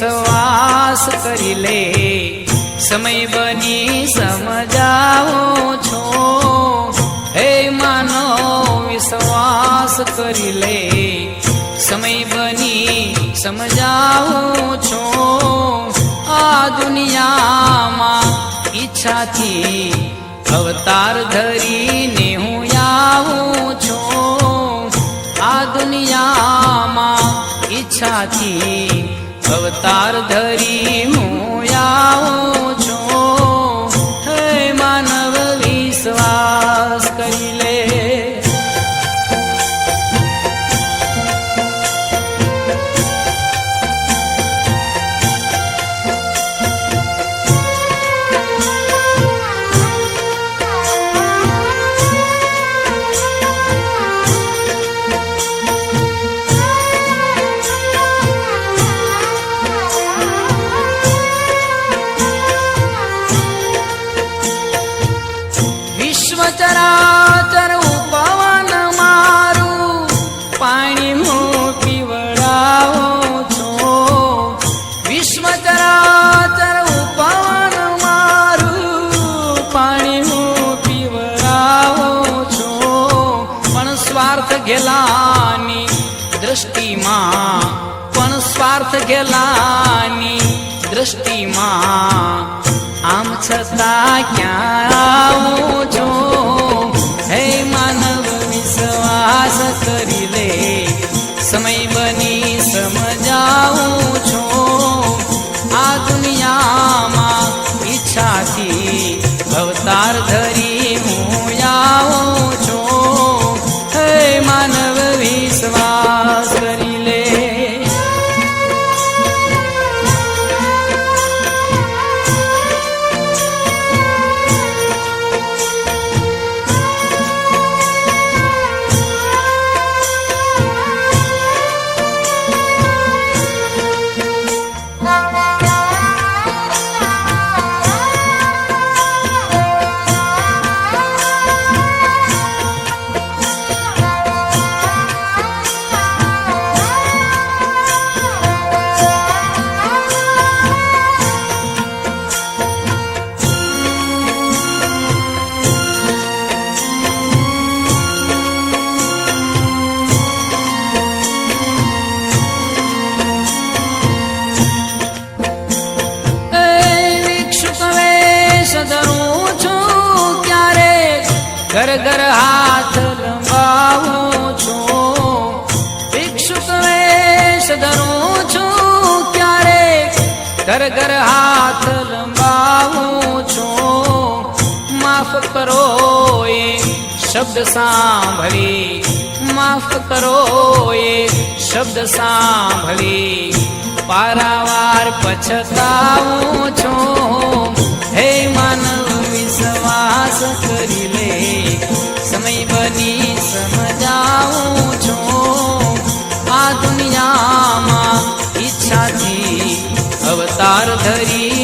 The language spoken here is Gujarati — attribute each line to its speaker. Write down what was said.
Speaker 1: વિશ્વાસ કરી લે. સમય બની સમજાવો છો. હે માનો વિશ્વાસ કરી લે. સમય બની સમજાવો છો. આ દુનિયામાં ઈચ્છાથી અવતાર ધરીને હું આવું છું. આ દુનિયામાં ઈચ્છાથી અવતાર ધરી હું આવું છું. વિશ્વ ચરાચર ઉપવન મારું. પાણી હું પીવડાવો છો. વિશ્વ ચરાચર ઉપવન મારું. પાણી હું પીવડાવો છો. પણ સ્વાર્થ ગેલાની દ્રષ્ટિમાં, પણ સ્વાર્થ ગેલાની દ્રષ્ટિમાં, આમ છતાં ક્યાં આવું હાથ લંબાવું છું. ભિક્ષુક વેશ ધરું છું. ક્યારે ઘર ઘર હાથ લંબાવું છું. માફ કરો એ શબ્દ સાંભળી. માફ કરો એ શબ્દ સાંભળી. પારાવાર પછતાવું છું. હે માનવ વિશ્વાસ બની સમજાવું છું. આ દુનિયામાં ઈચ્છાથી અવતાર ધરી